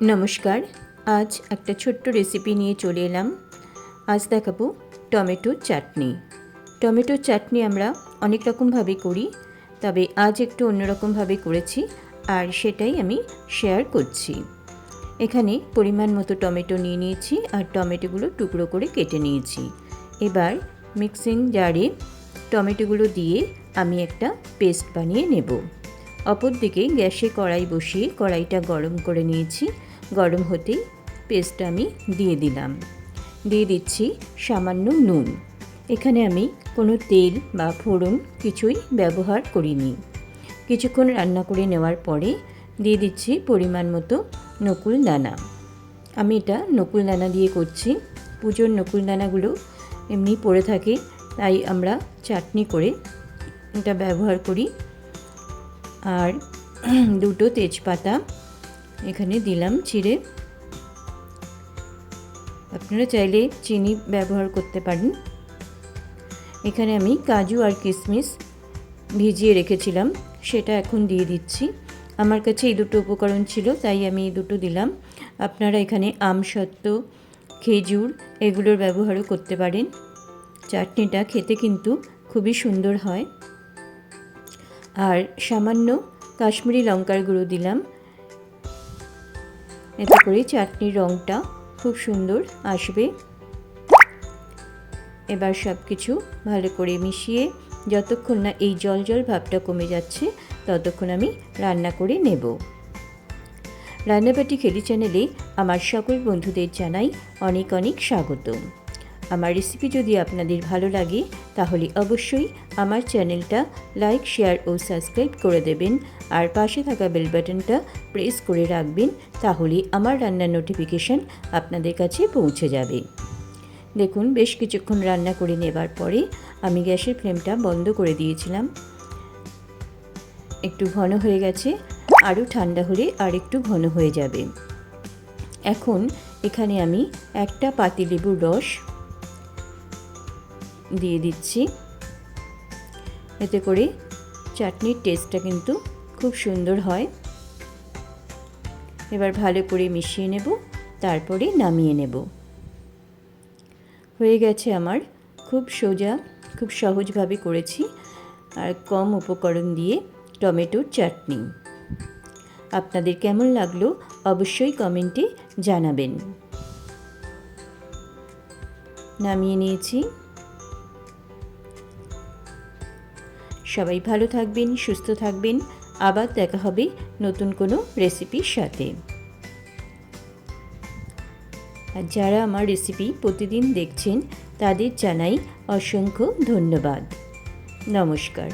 নমস্কার, আজ একটা ছোট্ট রেসিপি নিয়ে চলে এলাম। আজ দেখাবো টমেটো চাটনি। টমেটো চাটনি আমরা অনেক রকমভাবে করি, তবে আজ একটু অন্যরকমভাবে করেছি আর সেটাই আমি শেয়ার করছি। এখানে পরিমাণ মতো টমেটো নিয়ে নিয়েছি আর টমেটোগুলো টুকরো করে কেটে নিয়েছি। এবার মিক্সিং জারে টমেটোগুলো দিয়ে আমি একটা পেস্ট বানিয়ে নেব। অপরদিকে গ্যাসে কড়াই বসিয়ে কড়াইটা গরম করে নিয়েছি। গরম হতেই পেস্টটা আমি দিয়ে দিলাম। দিয়ে দিচ্ছি সামান্য নুন। এখানে আমি কোনো তেল বা ফোড়ন কিছুই ব্যবহার করিনি। কিছুক্ষণ রান্না করে নেওয়ার পরে দিয়ে দিচ্ছি পরিমাণ মতো নকুল দানা। আমি এটা নকুল দানা দিয়ে করছি। পুজোর নকুল দানাগুলো এমনি পড়ে থাকে, তাই আমরা চাটনি করে এটা ব্যবহার করি। আর দুটো তেজপাতা এখানে দিলাম চিড়ে। আপনারা চাইলে চিনি ব্যবহার করতে পারেন। এখানে আমি কাজু আর কিশমিশ ভিজিয়ে রেখেছিলাম, সেটা এখন দিয়ে দিচ্ছি। আমার কাছে এই দুটো উপকরণ ছিল, তাই আমি এই দুটো দিলাম। আপনারা এখানে আমসত্ত্ব, খেজুর এগুলোর ব্যবহারও করতে পারেন। চাটনিটা খেতে কিন্তু খুবই সুন্দর হয়। আর সামান্য কাশ্মীরি লঙ্কার গুঁড়ো দিলাম। এতে করে চাটনির রঙটা খুব সুন্দর আসবে। এবার সব কিছু ভালো করে মিশিয়ে যতক্ষণ না এই জল জল ভাবটা কমে যাচ্ছে, ততক্ষণ আমি রান্না করে নেব। রান্নাবাটি খেলি চ্যানেলে আমার সকল বন্ধুদের জানাই অনেক অনেক স্বাগত আমার রেসিপি যদি আপনাদের ভালো লাগে, তাহলে অবশ্যই আমার চ্যানেলটা লাইক শেয়ার ও সাবস্ক্রাইব করে দেবেন। আর পাশে থাকা বেল বাটনটা প্রেস করে রাখবেন, তাহলে আমার রান্নার নোটিফিকেশান আপনাদের কাছে পৌঁছে যাবে। দেখুন, বেশ কিছুক্ষণ রান্না করে নেবার পরে আমি গ্যাসের ফ্লেমটা বন্ধ করে দিয়েছিলাম। একটু ঘন হয়ে গেছে, আরও ঠান্ডা হলে আর একটু ঘন হয়ে যাবে। এখন এখানে আমি একটা পাতিলেবুর রস দিয়ে দিচ্ছি। এতে করে চাটনির টেস্টটা কিন্তু খুব সুন্দর হয়। এবার ভালো করে মিশিয়ে নেব, তারপরে নামিয়ে নেব। হয়ে গেছে আমার, খুব সোজা, খুব সহজভাবে করেছি। আর কম উপকরণ দিয়ে টমেটোর চাটনি। আপনাদের কেমন লাগল অবশ্যই কমেন্টে জানাবেন। নামিয়ে নিয়েছি। সবাই ভালো থাকবেন, সুস্থ থাকবেন। আবার দেখা হবে নতুন কোনো রেসিপির সাথে। আর যারা আমার রেসিপি প্রতিদিন দেখছেন, তাদের জানাই অসংখ্য ধন্যবাদ। নমস্কার।